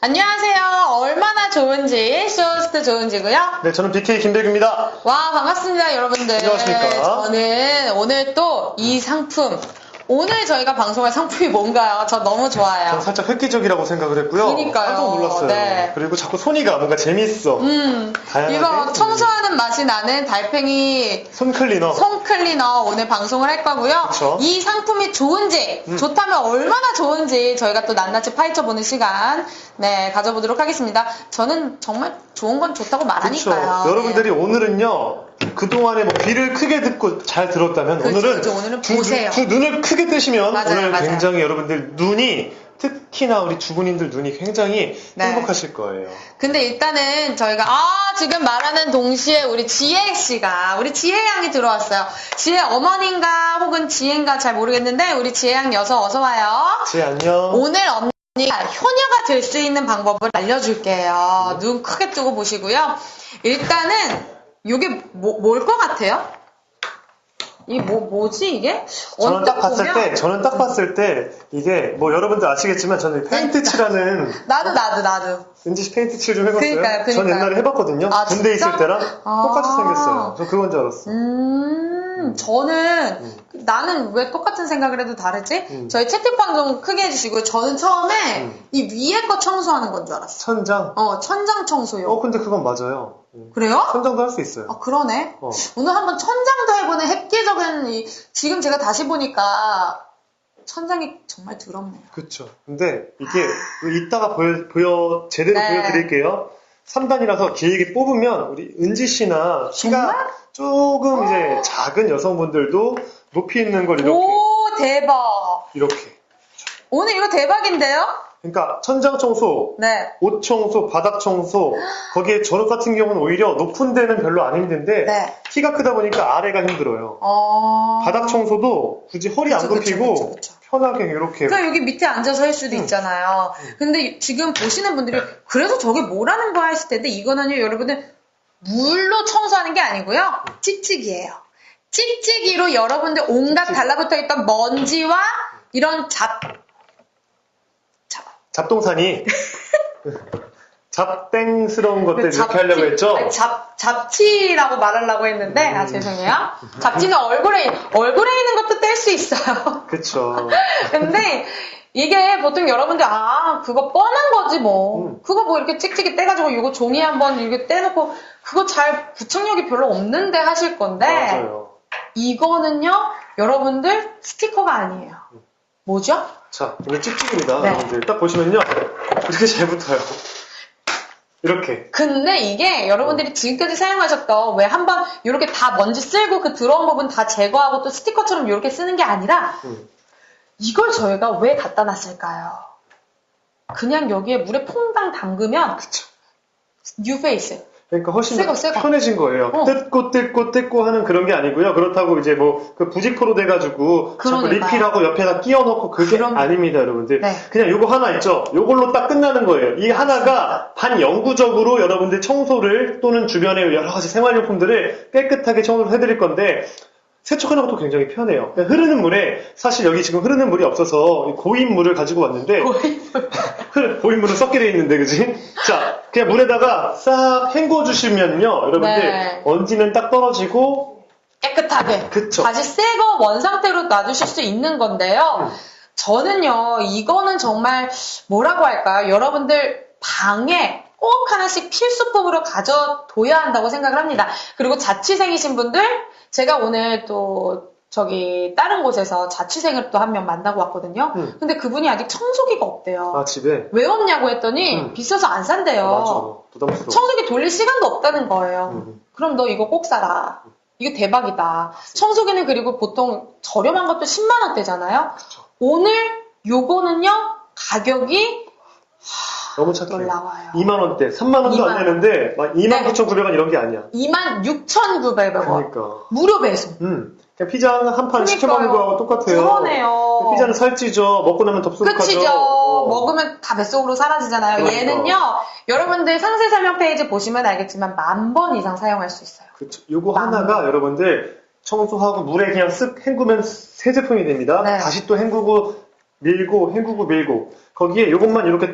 안녕하세요. 얼마나 좋은지, 쇼호스트 좋은지고요. 네, 저는 BK 김백입니다. 와, 반갑습니다, 여러분들. 안녕하십니까. 저는 오늘 또 이 상품, 오늘 저희가 방송할 상품이 뭔가요? 저 너무 좋아요. 저는 살짝 획기적이라고 생각을 했고요. 그러니까요. 깜짝 놀랐어요. 네. 그리고 자꾸 소니가 뭔가 재밌어. 음, 다양하게. 이거 청소하는 맛이 나는 달팽이 손 클리너. 솜 클리너 오늘 방송을 할 거고요. 그쵸. 이 상품이 좋은지, 음. 좋다면 얼마나 좋은지 저희가 또 낱낱이 파헤쳐보는 시간, 네, 가져보도록 하겠습니다. 저는 정말 좋은 건 좋다고 그렇죠. 말하니까요. 여러분들이 오늘은요, 그동안에 뭐 귀를 크게 듣고 잘 들었다면 그렇죠, 오늘은, 그렇죠. 오늘은 두, 보세요. 두 눈을 크게 뜨시면 맞아요, 오늘 맞아요. 굉장히 여러분들 눈이 특히나 우리 주부님들 눈이 굉장히 네. 행복하실 거예요. 근데 일단은 저희가 아 지금 말하는 동시에 우리 지혜 씨가 우리 지혜 양이 들어왔어요. 지혜 어머니인가 혹은 지혜인가 잘 모르겠는데 우리 지혜 양 녀석 어서 와요. 지 안녕. 오늘 효녀가 될 수 있는 방법을 알려줄게요. 눈 크게 뜨고 보시고요. 일단은 이게 뭐, 뭘 것 같아요? 이 뭐, 뭐지 이게? 저는 딱 봤을 보면- 때, 저는 딱 봤을 때, 이게, 뭐, 여러분들 아시겠지만, 저는 페인트 칠하는, 나도 나도 나도 은지 씨 페인트 칠 좀 해봤어요? 그러니까요, 전 그러니까요. 옛날에 해봤거든요. 아, 군대? 있을 때랑 아. 똑같이 생겼어요. 저 그건 줄 알았어. 음, 저는 음. 나는 왜 똑같은 생각을 해도 다르지? 음. 저희 채팅방 좀 크게 해주시고요. 저는 처음에 음. 이 위에 거 청소하는 건 줄 알았어. 천장? 어, 천장 청소요. 어, 근데 그건 맞아요. 음. 그래요? 천장도 할 수 있어요. 아, 그러네. 어. 오늘 한번 천장도 해보는 획기적인, 이, 지금 제가 다시 보니까 천장이 정말 더럽네요. 그쵸. 근데 이게 이따가 보여, 보여 제대로 네. 보여드릴게요. 3단이라서 길게 뽑으면 우리 은지 씨나 키가? 조금 이제 작은 여성분들도 높이 있는 걸 이렇게 오, 대박. 이렇게. 오늘 이거 대박인데요? 그러니까 천장 청소, 네. 옷 청소, 바닥 청소 거기에 저녁 같은 경우는 오히려 높은 데는 별로 안 힘든데 네. 키가 크다 보니까 아래가 힘들어요. 어. 바닥 청소도 굳이 허리 안 그쵸, 그쵸, 굽히고 그쵸, 그쵸. 편하게 이렇게 그러니까 여기 밑에 앉아서 할 수도 음. 있잖아요. 근데 지금 보시는 분들이 그래서 저게 뭐라는 거야 했을 텐데 이거는요 여러분들 물로 청소하는 게 아니고요 찍찍이에요. 찍찍이로 여러분들 온갖. 달라붙어 있던 먼지와 이런 잡 잡- 잡동사니 잡땡스러운 것들 이렇게 그 잡티- 하려고 했죠. 아니, 잡 잡티라고 말하려고 했는데 아 음. 죄송해요. 잡티는 얼굴에 얼굴에 있는 것도 뗄 수 있어요. 그쵸. 근데 이게 보통 여러분들 아 그거 뻔한 거지 뭐 음. 그거 뭐 이렇게 찍찍이 떼가지고 이거 종이 한번 이렇게 떼놓고 그거 잘 부착력이 별로 없는데 하실 건데 맞아요. 이거는요 여러분들 스티커가 아니에요 뭐죠? 자, 이거 찍찍입니다. 네. 여러분들 딱 보시면요. 이렇게 잘 붙어요. 이렇게. 근데 이게 여러분들이 지금까지 사용하셨던 왜 한번 이렇게 다 먼지 쓸고 그 들어온 부분 다 제거하고 또 스티커처럼 이렇게 쓰는 게 아니라 음. 이걸 저희가 왜 갖다 놨을까요? 그냥 여기에 물에 퐁당 담그면 그쵸. 뉴페이스 그러니까 훨씬 새거, 더 새거. 편해진 거예요. 어. 뜯고 뜯고 뜯고 하는 그런 게 아니고요. 그렇다고 이제 뭐 그 부직포로 돼가지고 자꾸 그러니까요. 리필하고 옆에다 끼워 넣고 그게 그럼- 아닙니다, 여러분들. 네. 그냥 요거 하나 있죠. 요걸로 딱 끝나는 거예요. 이 하나가 반영구적으로 여러분들 청소를 또는 주변의 여러 가지 생활용품들을 깨끗하게 청소를 해드릴 건데 세척하는 것도 굉장히 편해요. 그냥 흐르는 물에 사실 여기 지금 흐르는 물이 없어서 고인 물을 가지고 왔는데 고인 물은 섞게 돼 있는데 그지? 자 그냥 물에다가 싹 헹궈 주시면요 여러분들 네. 먼지는 딱 떨어지고 깨끗하게 그쵸. 다시 새거 원상태로 놔두실 수 있는 건데요. 음. 저는요 이거는 정말 뭐라고 할까요? 여러분들 방에 꼭 하나씩 필수품으로 가져둬야 한다고 생각을 합니다. 그리고 자취생이신 분들 제가 오늘 또 저기 다른 곳에서 자취생을 또 한 명 만나고 왔거든요. 음. 근데 그분이 아직 청소기가 없대요. 아 집에 왜 없냐고 했더니 음. 비싸서 안 산대요. 맞아 부담스러워 청소기 돌릴 시간도 없다는 거예요. 음. 그럼 너 이거 꼭 사라. 이거 대박이다. 청소기는 그리고 보통 저렴한 것도 10만 원대잖아요. 그쵸. 오늘 요거는요 가격이 너무 착해요 놀라워요. 2만 원대 3만 원도 2만 안 되는데 막 2만 네. 9,900원 이런 게 아니야 26,900원. 그러니까 무료 배송. 음 그냥 피자 한판 시켜 먹는 거하고 똑같아요 그러네요. 피자는 살찌죠 먹고 나면 덥수룩하죠 끝이죠. 어. 먹으면 다 뱃속으로 사라지잖아요. 그러니까. 얘는요, 여러분들 상세 설명 페이지 보시면 알겠지만 만 번 이상 사용할 수 있어요. 그쵸. 요거 만 하나가 여러분들 청소하고 물에 그냥 쓱 헹구면 새 제품이 됩니다. 네. 다시 또 헹구고 밀고 헹구고 밀고 거기에 요것만 이렇게